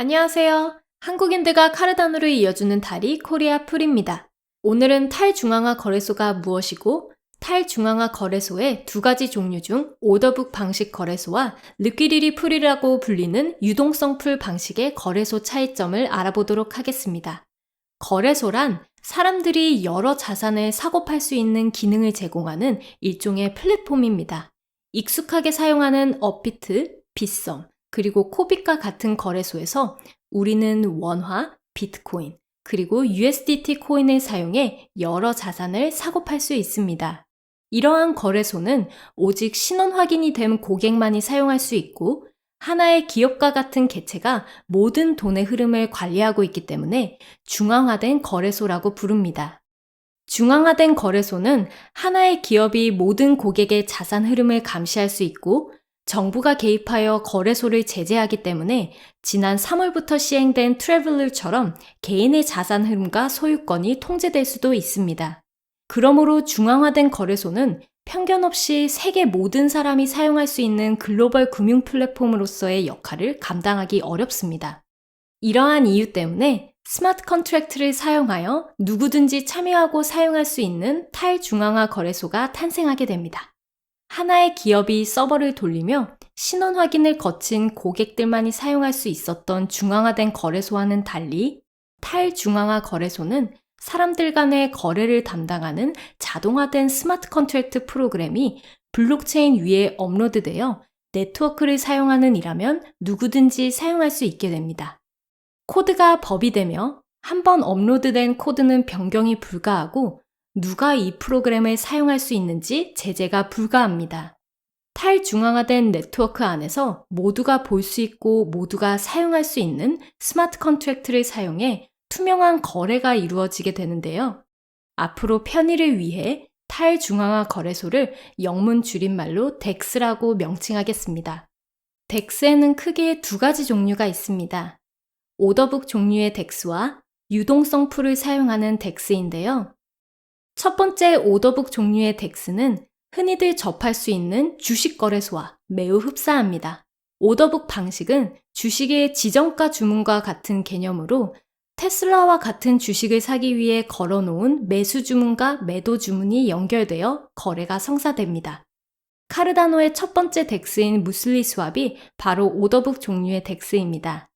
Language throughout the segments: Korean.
안녕하세요. 한국인들과 카르다노를 이어주는 다리 코리아 풀입니다. 오늘은 탈중앙화 거래소가 무엇이고 탈중앙화 거래소의 두 가지 종류 중 오더북 방식 거래소와 르퀴리리 풀이라고 불리는 유동성 풀 방식의 거래소 차이점을 알아보도록 하겠습니다. 거래소란 사람들이 여러 자산을 사고 팔 수 있는 기능을 제공하는 일종의 플랫폼입니다. 익숙하게 사용하는 업비트, 빗썸, 그리고 코빗과 같은 거래소에서 우리는 원화, 비트코인, 그리고 USDT 코인을 사용해 여러 자산을 사고 팔 수 있습니다. 이러한 거래소는 오직 신원 확인이 된 고객만이 사용할 수 있고 하나의 기업과 같은 개체가 모든 돈의 흐름을 관리하고 있기 때문에 중앙화된 거래소라고 부릅니다. 중앙화된 거래소는 하나의 기업이 모든 고객의 자산 흐름을 감시할 수 있고 정부가 개입하여 거래소를 제재하기 때문에 지난 3월부터 시행된 트래블러처럼 개인의 자산 흐름과 소유권이 통제될 수도 있습니다. 그러므로 중앙화된 거래소는 편견 없이 세계 모든 사람이 사용할 수 있는 글로벌 금융 플랫폼으로서의 역할을 감당하기 어렵습니다. 이러한 이유 때문에 스마트 컨트랙트를 사용하여 누구든지 참여하고 사용할 수 있는 탈중앙화 거래소가 탄생하게 됩니다. 하나의 기업이 서버를 돌리며 신원 확인을 거친 고객들만이 사용할 수 있었던 중앙화된 거래소와는 달리 탈중앙화 거래소는 사람들 간의 거래를 담당하는 자동화된 스마트 컨트랙트 프로그램이 블록체인 위에 업로드되어 네트워크를 사용하는 이라면 누구든지 사용할 수 있게 됩니다. 코드가 법이 되며 한 번 업로드된 코드는 변경이 불가하고 누가 이 프로그램을 사용할 수 있는지 제재가 불가합니다. 탈중앙화된 네트워크 안에서 모두가 볼 수 있고 모두가 사용할 수 있는 스마트 컨트랙트를 사용해 투명한 거래가 이루어지게 되는데요. 앞으로 편의를 위해 탈중앙화 거래소를 영문 줄임말로 DEX라고 명칭하겠습니다. DEX에는 크게 두 가지 종류가 있습니다. 오더북 종류의 DEX와 유동성 풀을 사용하는 DEX인데요. 첫 번째 오더북 종류의 덱스는 흔히들 접할 수 있는 주식 거래소와 매우 흡사합니다. 오더북 방식은 주식의 지정가 주문과 같은 개념으로 테슬라와 같은 주식을 사기 위해 걸어놓은 매수 주문과 매도 주문이 연결되어 거래가 성사됩니다. 카르다노의 첫 번째 덱스인 무슬리 스왑이 바로 오더북 종류의 덱스입니다.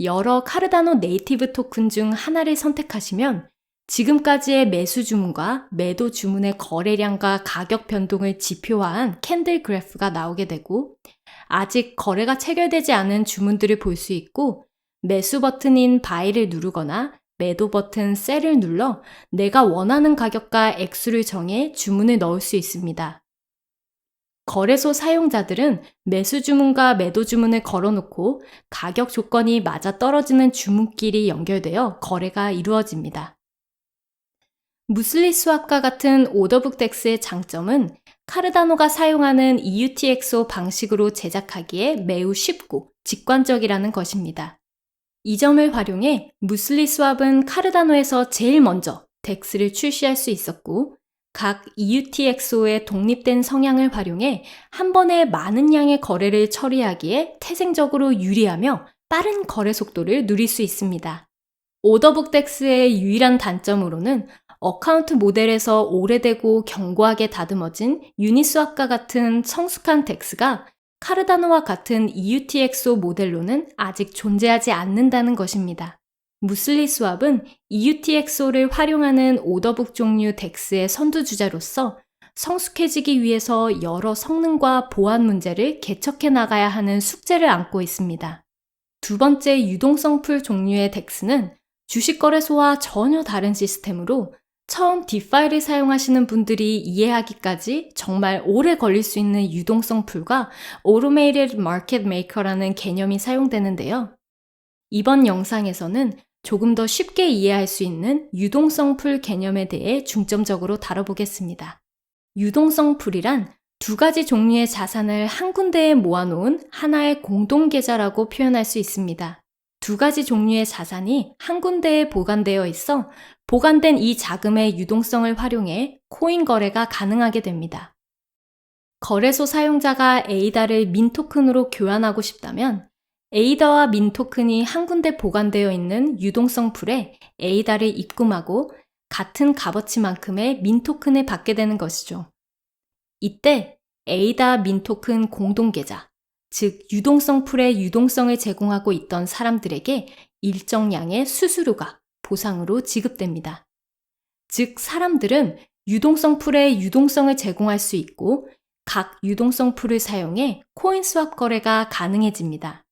여러 카르다노 네이티브 토큰 중 하나를 선택하시면 지금까지의 매수 주문과 매도 주문의 거래량과 가격 변동을 지표화한 캔들 그래프가 나오게 되고 아직 거래가 체결되지 않은 주문들을 볼 수 있고 매수 버튼인 바이를 누르거나 매도 버튼 셀을 눌러 내가 원하는 가격과 액수를 정해 주문을 넣을 수 있습니다. 거래소 사용자들은 매수 주문과 매도 주문을 걸어놓고 가격 조건이 맞아 떨어지는 주문끼리 연결되어 거래가 이루어집니다. 무슬리 수학과 같은 오더북 덱스의 장점은 카르다노가 사용하는 EUTXO 방식으로 제작하기에 매우 쉽고 직관적이라는 것입니다. 이 점을 활용해 무슬리 수합은 카르다노에서 제일 먼저 덱스를 출시할 수 있었고 각 EUTXO의 독립된 성향을 활용해 한 번에 많은 양의 거래를 처리하기에 태생적으로 유리하며 빠른 거래 속도를 누릴 수 있습니다. 오더북 덱스의 유일한 단점으로는 어카운트 모델에서 오래되고 견고하게 다듬어진 유니스왑과 같은 성숙한 덱스가 카르다노와 같은 EUTXO 모델로는 아직 존재하지 않는다는 것입니다. 무슬리 스왑은 EUTXO를 활용하는 오더북 종류 덱스의 선두주자로서 성숙해지기 위해서 여러 성능과 보안 문제를 개척해 나가야 하는 숙제를 안고 있습니다. 두 번째 유동성 풀 종류의 덱스는 주식거래소와 전혀 다른 시스템으로 처음 디파이를 사용하시는 분들이 이해하기까지 정말 오래 걸릴 수 있는 유동성 풀과 Automated Market Maker라는 개념이 사용되는데요. 이번 영상에서는 조금 더 쉽게 이해할 수 있는 유동성 풀 개념에 대해 중점적으로 다뤄보겠습니다. 유동성 풀이란 두 가지 종류의 자산을 한 군데에 모아놓은 하나의 공동계좌라고 표현할 수 있습니다. 두 가지 종류의 자산이 한 군데에 보관되어 있어 보관된 이 자금의 유동성을 활용해 코인 거래가 가능하게 됩니다. 거래소 사용자가 에이다를 민 토큰으로 교환하고 싶다면 에이다와 민 토큰이 한 군데 보관되어 있는 유동성 풀에 에이다를 입금하고 같은 값어치만큼의 민 토큰을 받게 되는 것이죠. 이때 에이다 민 토큰 공동 계좌, 즉 유동성 풀의 유동성을 제공하고 있던 사람들에게 일정량의 수수료가 보상으로 지급됩니다. 즉 사람들은 유동성 풀의 유동성을 제공할 수 있고 각 유동성 풀을 사용해 코인 스왑 거래가 가능해집니다.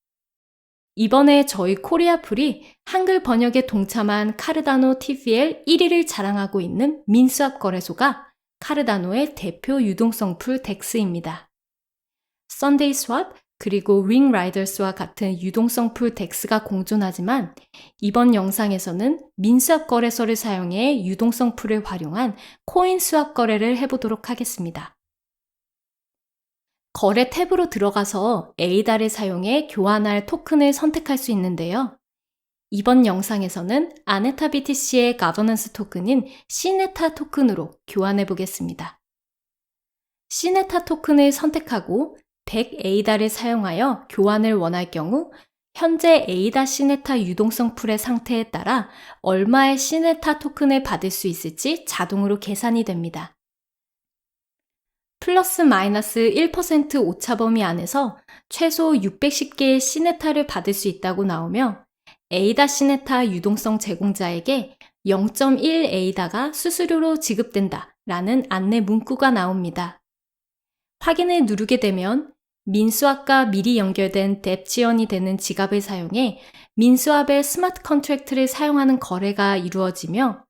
이번에 저희 코리아 풀이 한글 번역에 동참한 카르다노 TVL 1위를 자랑하고 있는 민수합 거래소가 카르다노의 대표 유동성 풀 덱스입니다. 썬데이 스왑 그리고 링 라이더스와 같은 유동성 풀 덱스가 공존하지만 이번 영상에서는 민수합 거래소를 사용해 유동성 풀을 활용한 코인 수합 거래를 해보도록 하겠습니다. 거래 탭으로 들어가서 에이다를 사용해 교환할 토큰을 선택할 수 있는데요. 이번 영상에서는 아네타 BTC의 가버넌스 토큰인 시네타 토큰으로 교환해 보겠습니다. 시네타 토큰을 선택하고 100 에이다를 사용하여 교환을 원할 경우 현재 에이다 시네타 유동성 풀의 상태에 따라 얼마의 시네타 토큰을 받을 수 있을지 자동으로 계산이 됩니다. 플러스 마이너스 1% 오차 범위 안에서 최소 610개의 시네타를 받을 수 있다고 나오며 에이다 시네타 유동성 제공자에게 0.1 에이다가 수수료로 지급된다 라는 안내 문구가 나옵니다. 확인을 누르게 되면 민수압과 미리 연결된 뎁 지원이 되는 지갑을 사용해 민수압의 스마트 컨트랙트를 사용하는 거래가 이루어지며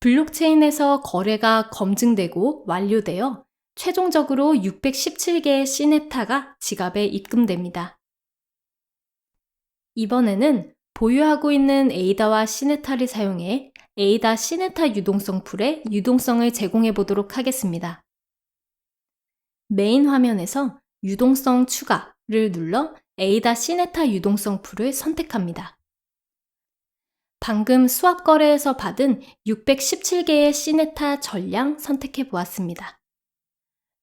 블록체인에서 거래가 검증되고 완료되어 최종적으로 617개의 시네타가 지갑에 입금됩니다. 이번에는 보유하고 있는 에이다와 시네타를 사용해 에이다 시네타 유동성 풀의 유동성을 제공해 보도록 하겠습니다. 메인 화면에서 유동성 추가를 눌러 에이다 시네타 유동성 풀을 선택합니다. 방금 수압 거래에서 받은 617개의 시네타 전량 선택해 보았습니다.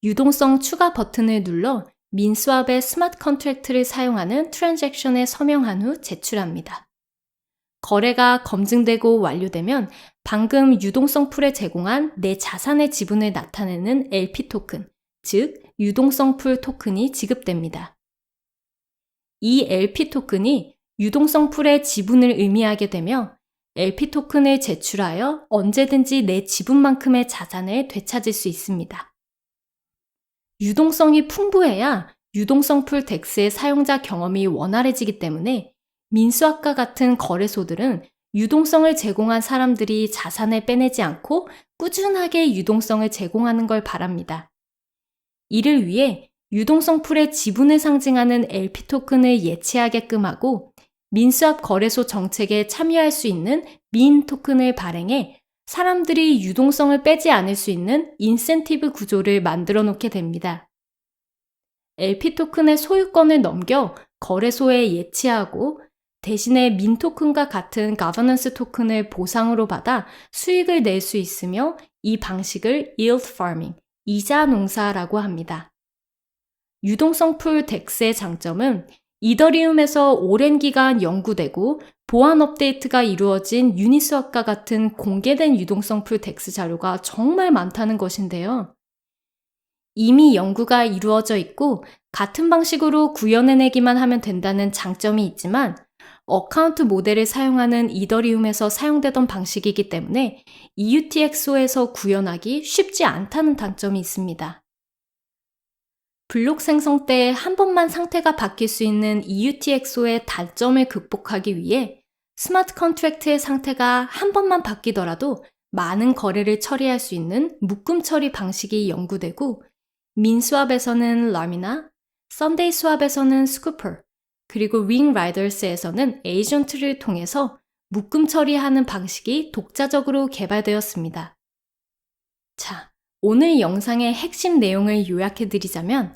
유동성 추가 버튼을 눌러 민수압의 스마트 컨트랙트를 사용하는 트랜잭션에 서명한 후 제출합니다. 거래가 검증되고 완료되면 방금 유동성 풀에 제공한 내 자산의 지분을 나타내는 LP 토큰, 즉 유동성 풀 토큰이 지급됩니다. 이 LP 토큰이 유동성 풀의 지분을 의미하게 되며 LP 토큰을 제출하여 언제든지 내 지분만큼의 자산을 되찾을 수 있습니다. 유동성이 풍부해야 유동성 풀 덱스의 사용자 경험이 원활해지기 때문에 민수학과 같은 거래소들은 유동성을 제공한 사람들이 자산을 빼내지 않고 꾸준하게 유동성을 제공하는 걸 바랍니다. 이를 위해 유동성 풀의 지분을 상징하는 LP 토큰을 예치하게끔 하고 민수합 거래소 정책에 참여할 수 있는 민 토큰을 발행해 사람들이 유동성을 빼지 않을 수 있는 인센티브 구조를 만들어 놓게 됩니다. LP 토큰의 소유권을 넘겨 거래소에 예치하고 대신에 민 토큰과 같은 가버넌스 토큰을 보상으로 받아 수익을 낼 수 있으며 이 방식을 yield farming, 이자 농사라고 합니다. 유동성 풀 덱스의 장점은 이더리움에서 오랜 기간 연구되고 보안 업데이트가 이루어진 유니스왑과 같은 공개된 유동성 풀 덱스 자료가 정말 많다는 것인데요. 이미 연구가 이루어져 있고 같은 방식으로 구현해내기만 하면 된다는 장점이 있지만 어카운트 모델을 사용하는 이더리움에서 사용되던 방식이기 때문에 EUTXO에서 구현하기 쉽지 않다는 단점이 있습니다. 블록 생성 때 한 번만 상태가 바뀔 수 있는 EUTXO의 단점을 극복하기 위해 스마트 컨트랙트의 상태가 한 번만 바뀌더라도 많은 거래를 처리할 수 있는 묶음 처리 방식이 연구되고 민수압에서는 라미나, 썬데이 수압에서는 스쿠퍼, 그리고 윙 라이더스에서는 에이전트를 통해서 묶음 처리하는 방식이 독자적으로 개발되었습니다. 자, 오늘 영상의 핵심 내용을 요약해 드리자면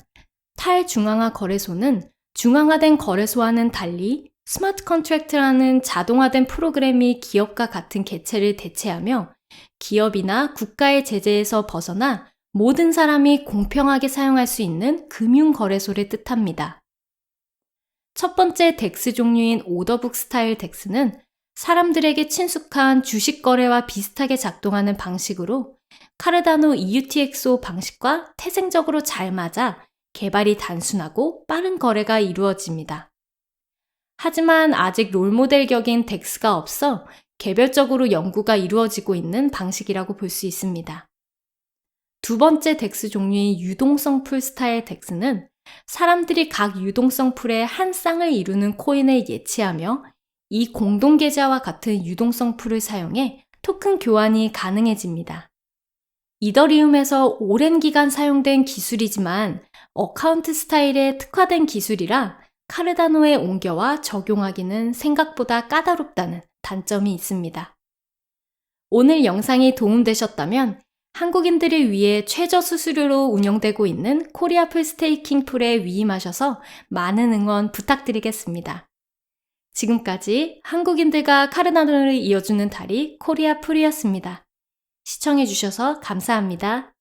탈중앙화 거래소는 중앙화된 거래소와는 달리 스마트 컨트랙트라는 자동화된 프로그램이 기업과 같은 개체를 대체하며 기업이나 국가의 제재에서 벗어나 모든 사람이 공평하게 사용할 수 있는 금융 거래소를 뜻합니다. 첫 번째 덱스 종류인 오더북 스타일 덱스는 사람들에게 친숙한 주식 거래와 비슷하게 작동하는 방식으로 카르다노 EUTXO 방식과 태생적으로 잘 맞아 개발이 단순하고 빠른 거래가 이루어집니다. 하지만 아직 롤모델 격인 덱스가 없어 개별적으로 연구가 이루어지고 있는 방식이라고 볼 수 있습니다. 두 번째 덱스 종류인 유동성 풀 스타일 덱스는 사람들이 각 유동성 풀의 한 쌍을 이루는 코인을 예치하며 이 공동 계좌와 같은 유동성 풀을 사용해 토큰 교환이 가능해집니다. 이더리움에서 오랜 기간 사용된 기술이지만 어카운트 스타일에 특화된 기술이라 카르다노에 옮겨와 적용하기는 생각보다 까다롭다는 단점이 있습니다. 오늘 영상이 도움되셨다면 한국인들을 위해 최저 수수료로 운영되고 있는 코리아 풀 스테이킹 풀에 위임하셔서 많은 응원 부탁드리겠습니다. 지금까지 한국인들과 카르다노를 이어주는 다리 코리아 풀이었습니다. 시청해주셔서 감사합니다.